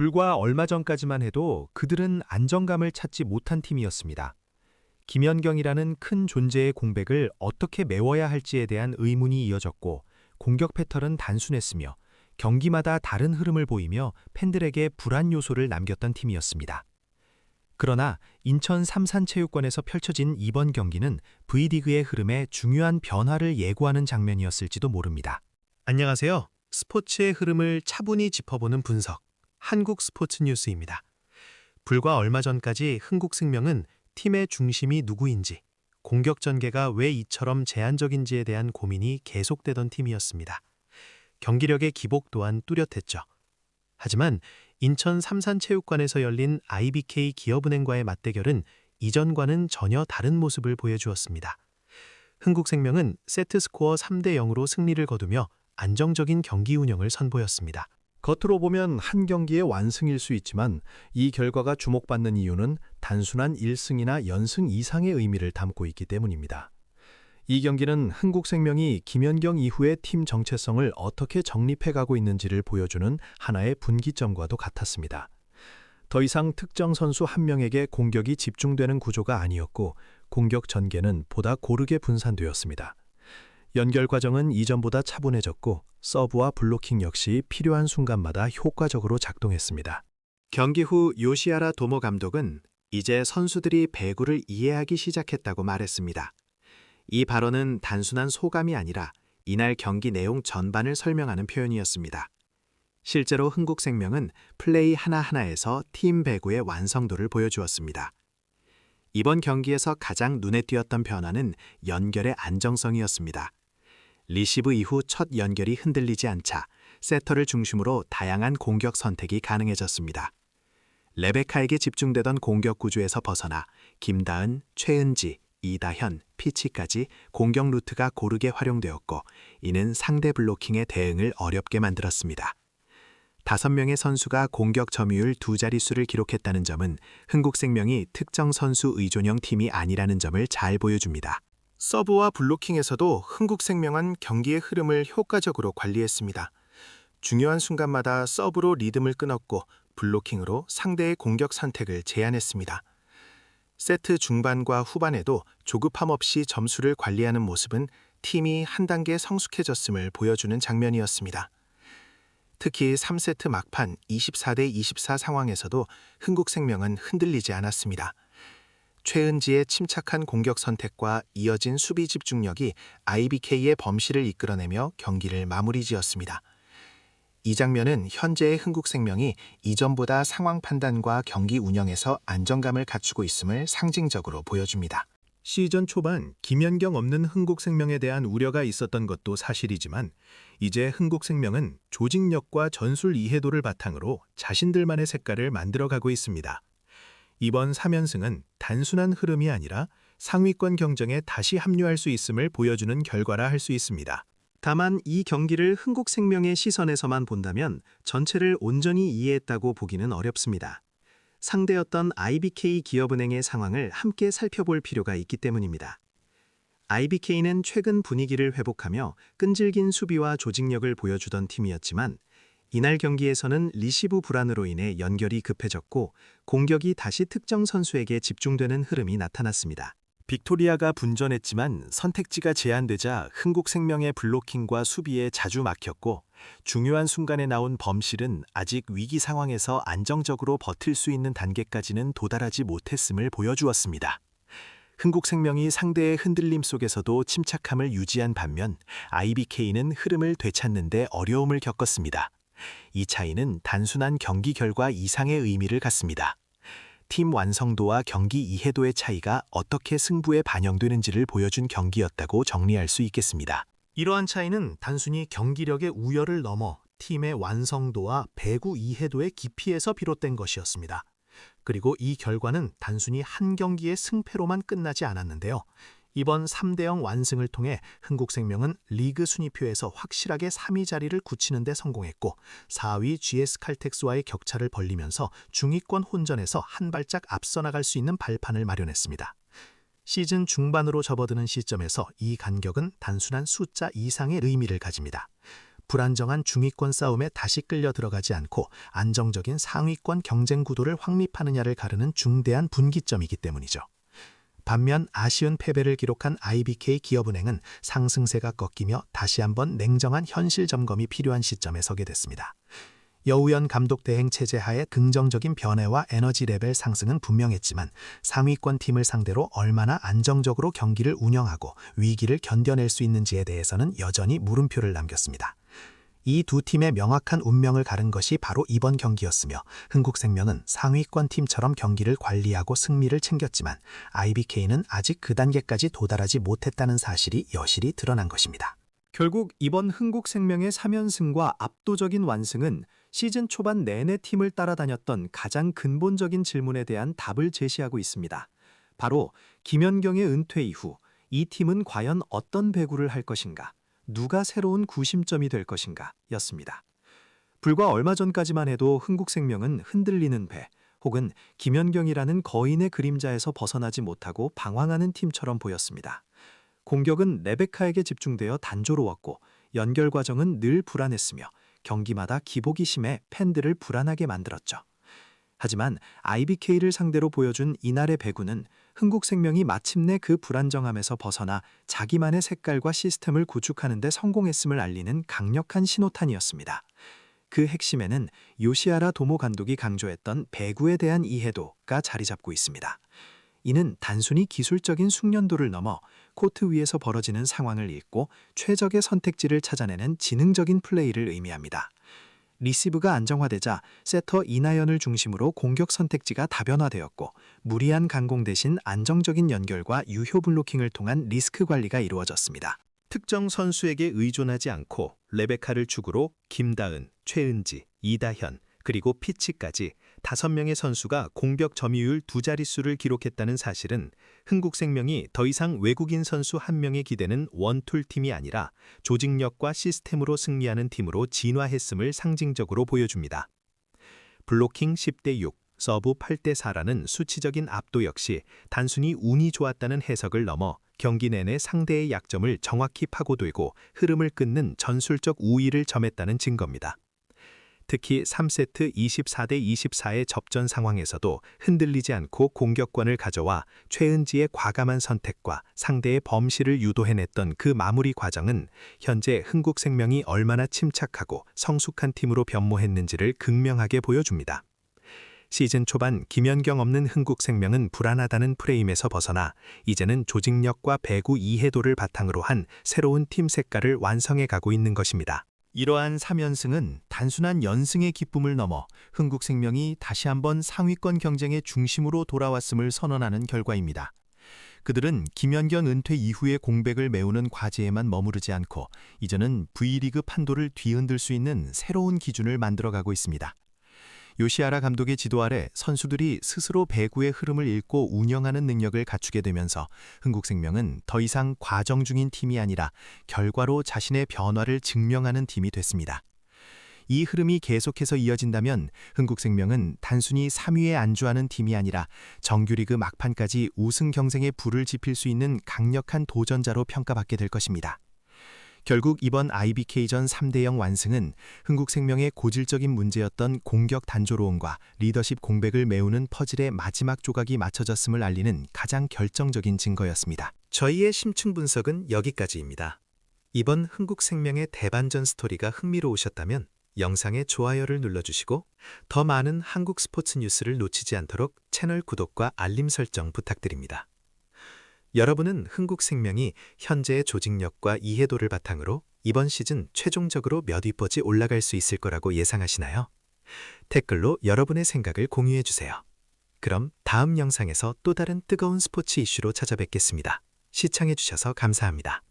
불과 얼마 전까지만 해도 그들은 안정감을 찾지 못한 팀이었습니다. 김연경이라는 큰 존재의 공백을 어떻게 메워야 할지에 대한 의문이 이어졌고 공격 패턴은 단순했으며 경기마다 다른 흐름을 보이며 팬들에게 불안 요소를 남겼던 팀이었습니다. 그러나 인천 삼산체육관에서 펼쳐진 이번 경기는 V리그의 흐름에 중요한 변화를 예고하는 장면이었을지도 모릅니다. 안녕하세요. 스포츠의 흐름을 차분히 짚어보는 분석, 한국 스포츠 뉴스입니다. 불과 얼마 전까지 흥국생명은 팀의 중심이 누구인지, 공격 전개가 왜 이처럼 제한적인지에 대한 고민이 계속되던 팀이었습니다. 경기력의 기복 또한 뚜렷했죠. 하지만 인천 삼산체육관에서 열린 IBK 기업은행과의 맞대결은 이전과는 전혀 다른 모습을 보여주었습니다. 흥국생명은 세트 스코어 3대 0으로 승리를 거두며 안정적인 경기 운영을 선보였습니다. 겉으로 보면 한 경기의 완승일 수 있지만 이 결과가 주목받는 이유는 단순한 1승이나 연승 이상의 의미를 담고 있기 때문입니다. 이 경기는 흥국생명이 김연경 이후의 팀 정체성을 어떻게 정립해가고 있는지를 보여주는 하나의 분기점과도 같았습니다. 더 이상 특정 선수 한 명에게 공격이 집중되는 구조가 아니었고 공격 전개는 보다 고르게 분산되었습니다. 연결 과정은 이전보다 차분해졌고 서브와 블로킹 역시 필요한 순간마다 효과적으로 작동했습니다. 경기 후 요시아라 도모 감독은 이제 선수들이 배구를 이해하기 시작했다고 말했습니다. 이 발언은 단순한 소감이 아니라 이날 경기 내용 전반을 설명하는 표현이었습니다. 실제로 흥국생명은 플레이 하나하나에서 팀 배구의 완성도를 보여주었습니다. 이번 경기에서 가장 눈에 띄었던 변화는 연결의 안정성이었습니다. 리시브 이후 첫 연결이 흔들리지 않자 세터를 중심으로 다양한 공격 선택이 가능해졌습니다. 레베카에게 집중되던 공격 구조에서 벗어나 김다은, 최은지, 이다현, 피치까지 공격 루트가 고르게 활용되었고 이는 상대 블로킹의 대응을 어렵게 만들었습니다. 다섯 명의 선수가 공격 점유율 두 자릿수를 기록했다는 점은 흥국생명이 특정 선수 의존형 팀이 아니라는 점을 잘 보여줍니다. 서브와 블로킹에서도 흥국생명은 경기의 흐름을 효과적으로 관리했습니다. 중요한 순간마다 서브로 리듬을 끊었고 블로킹으로 상대의 공격 선택을 제한했습니다. 세트 중반과 후반에도 조급함 없이 점수를 관리하는 모습은 팀이 한 단계 성숙해졌음을 보여주는 장면이었습니다. 특히 3세트 막판 24대 24 상황에서도 흥국생명은 흔들리지 않았습니다. 최은지의 침착한 공격 선택과 이어진 수비 집중력이 IBK의 범실을 이끌어내며 경기를 마무리 지었습니다. 이 장면은 현재의 흥국생명이 이전보다 상황 판단과 경기 운영에서 안정감을 갖추고 있음을 상징적으로 보여줍니다. 시즌 초반 김연경 없는 흥국생명에 대한 우려가 있었던 것도 사실이지만 이제 흥국생명은 조직력과 전술 이해도를 바탕으로 자신들만의 색깔을 만들어가고 있습니다. 이번 3연승은 단순한 흐름이 아니라 상위권 경쟁에 다시 합류할 수 있음을 보여주는 결과라 할 수 있습니다. 다만 이 경기를 흥국생명의 시선에서만 본다면 전체를 온전히 이해했다고 보기는 어렵습니다. 상대였던 IBK 기업은행의 상황을 함께 살펴볼 필요가 있기 때문입니다. IBK는 최근 분위기를 회복하며 끈질긴 수비와 조직력을 보여주던 팀이었지만 이날 경기에서는 리시브 불안으로 인해 연결이 급해졌고 공격이 다시 특정 선수에게 집중되는 흐름이 나타났습니다. 빅토리아가 분전했지만 선택지가 제한되자 흥국생명의 블로킹과 수비에 자주 막혔고 중요한 순간에 나온 범실은 아직 위기 상황에서 안정적으로 버틸 수 있는 단계까지는 도달하지 못했음을 보여주었습니다. 흥국생명이 상대의 흔들림 속에서도 침착함을 유지한 반면 IBK는 흐름을 되찾는 데 어려움을 겪었습니다. 이 차이는 단순한 경기 결과 이상의 의미를 갖습니다. 팀 완성도와 경기 이해도의 차이가 어떻게 승부에 반영되는지를 보여준 경기였다고 정리할 수 있겠습니다. 이러한 차이는 단순히 경기력의 우열을 넘어 팀의 완성도와 배구 이해도의 깊이에서 비롯된 것이었습니다. 그리고 이 결과는 단순히 한 경기의 승패로만 끝나지 않았는데요. 이번 3대0 완승을 통해 흥국생명은 리그 순위표에서 확실하게 3위 자리를 굳히는 데 성공했고 4위 GS칼텍스와의 격차를 벌리면서 중위권 혼전에서 한 발짝 앞서 나갈 수 있는 발판을 마련했습니다. 시즌 중반으로 접어드는 시점에서 이 간격은 단순한 숫자 이상의 의미를 가집니다. 불안정한 중위권 싸움에 다시 끌려 들어가지 않고 안정적인 상위권 경쟁 구도를 확립하느냐를 가르는 중대한 분기점이기 때문이죠. 반면 아쉬운 패배를 기록한 IBK 기업은행은 상승세가 꺾이며 다시 한번 냉정한 현실 점검이 필요한 시점에 서게 됐습니다. 여우연 감독 대행 체제 하에 긍정적인 변화와 에너지 레벨 상승은 분명했지만 상위권 팀을 상대로 얼마나 안정적으로 경기를 운영하고 위기를 견뎌낼 수 있는지에 대해서는 여전히 물음표를 남겼습니다. 이 두 팀의 명확한 운명을 가른 것이 바로 이번 경기였으며 흥국생명은 상위권 팀처럼 경기를 관리하고 승리를 챙겼지만 IBK는 아직 그 단계까지 도달하지 못했다는 사실이 여실히 드러난 것입니다. 결국 이번 흥국생명의 3연승과 압도적인 완승은 시즌 초반 내내 팀을 따라다녔던 가장 근본적인 질문에 대한 답을 제시하고 있습니다. 바로 김연경의 은퇴 이후 이 팀은 과연 어떤 배구를 할 것인가, 누가 새로운 구심점이 될 것인가 였습니다. 불과 얼마 전까지만 해도 흥국생명은 흔들리는 배, 혹은 김연경이라는 거인의 그림자에서 벗어나지 못하고 방황하는 팀처럼 보였습니다. 공격은 레베카에게 집중되어 단조로웠고 연결 과정은 늘 불안했으며 경기마다 기복이 심해 팬들을 불안하게 만들었죠. 하지만 IBK를 상대로 보여준 이날의 배구는 흥국생명이 마침내 그 불안정함에서 벗어나 자기만의 색깔과 시스템을 구축하는 데 성공했음을 알리는 강력한 신호탄이었습니다. 그 핵심에는 요시아라 도모 감독이 강조했던 배구에 대한 이해도가 자리 잡고 있습니다. 이는 단순히 기술적인 숙련도를 넘어 코트 위에서 벌어지는 상황을 읽고 최적의 선택지를 찾아내는 지능적인 플레이를 의미합니다. 리시브가 안정화되자 세터 이나연을 중심으로 공격 선택지가 다변화되었고 무리한 강공 대신 안정적인 연결과 유효 블로킹을 통한 리스크 관리가 이루어졌습니다. 특정 선수에게 의존하지 않고 레베카를 축으로 김다은, 최은지, 이다현, 그리고 피치까지 다섯 명의 선수가 공격 점유율 두 자릿수를 기록했다는 사실은 흥국생명이 더 이상 외국인 선수 한 명의 기대는 원툴 팀이 아니라 조직력과 시스템으로 승리하는 팀으로 진화했음을 상징적으로 보여줍니다. 블로킹 10대 6, 서브 8대 4라는 수치적인 압도 역시 단순히 운이 좋았다는 해석을 넘어 경기 내내 상대의 약점을 정확히 파고들고 흐름을 끊는 전술적 우위를 점했다는 증거입니다. 특히 3세트 24대 24의 접전 상황에서도 흔들리지 않고 공격권을 가져와 최은지의 과감한 선택과 상대의 범실을 유도해냈던 그 마무리 과정은 현재 흥국생명이 얼마나 침착하고 성숙한 팀으로 변모했는지를 극명하게 보여줍니다. 시즌 초반 김연경 없는 흥국생명은 불안하다는 프레임에서 벗어나 이제는 조직력과 배구 이해도를 바탕으로 한 새로운 팀 색깔을 완성해 가고 있는 것입니다. 이러한 3연승은 단순한 연승의 기쁨을 넘어 흥국생명이 다시 한번 상위권 경쟁의 중심으로 돌아왔음을 선언하는 결과입니다. 그들은 김연경 은퇴 이후의 공백을 메우는 과제에만 머무르지 않고 이제는 V리그 판도를 뒤흔들 수 있는 새로운 기준을 만들어가고 있습니다. 요시아라 감독의 지도 아래 선수들이 스스로 배구의 흐름을 읽고 운영하는 능력을 갖추게 되면서 흥국생명은 더 이상 과정 중인 팀이 아니라 결과로 자신의 변화를 증명하는 팀이 됐습니다. 이 흐름이 계속해서 이어진다면 흥국생명은 단순히 3위에 안주하는 팀이 아니라 정규리그 막판까지 우승 경쟁에 불을 지필 수 있는 강력한 도전자로 평가받게 될 것입니다. 결국 이번 IBK전 3대0 완승은 흥국생명의 고질적인 문제였던 공격 단조로움과 리더십 공백을 메우는 퍼즐의 마지막 조각이 맞춰졌음을 알리는 가장 결정적인 증거였습니다. 저희의 심층 분석은 여기까지입니다. 이번 흥국생명의 대반전 스토리가 흥미로우셨다면 영상에 좋아요를 눌러주시고 더 많은 한국 스포츠 뉴스를 놓치지 않도록 채널 구독과 알림 설정 부탁드립니다. 여러분은 흥국생명이 현재의 조직력과 이해도를 바탕으로 이번 시즌 최종적으로 몇 위까지 올라갈 수 있을 거라고 예상하시나요? 댓글로 여러분의 생각을 공유해 주세요. 그럼 다음 영상에서 또 다른 뜨거운 스포츠 이슈로 찾아뵙겠습니다. 시청해 주셔서 감사합니다.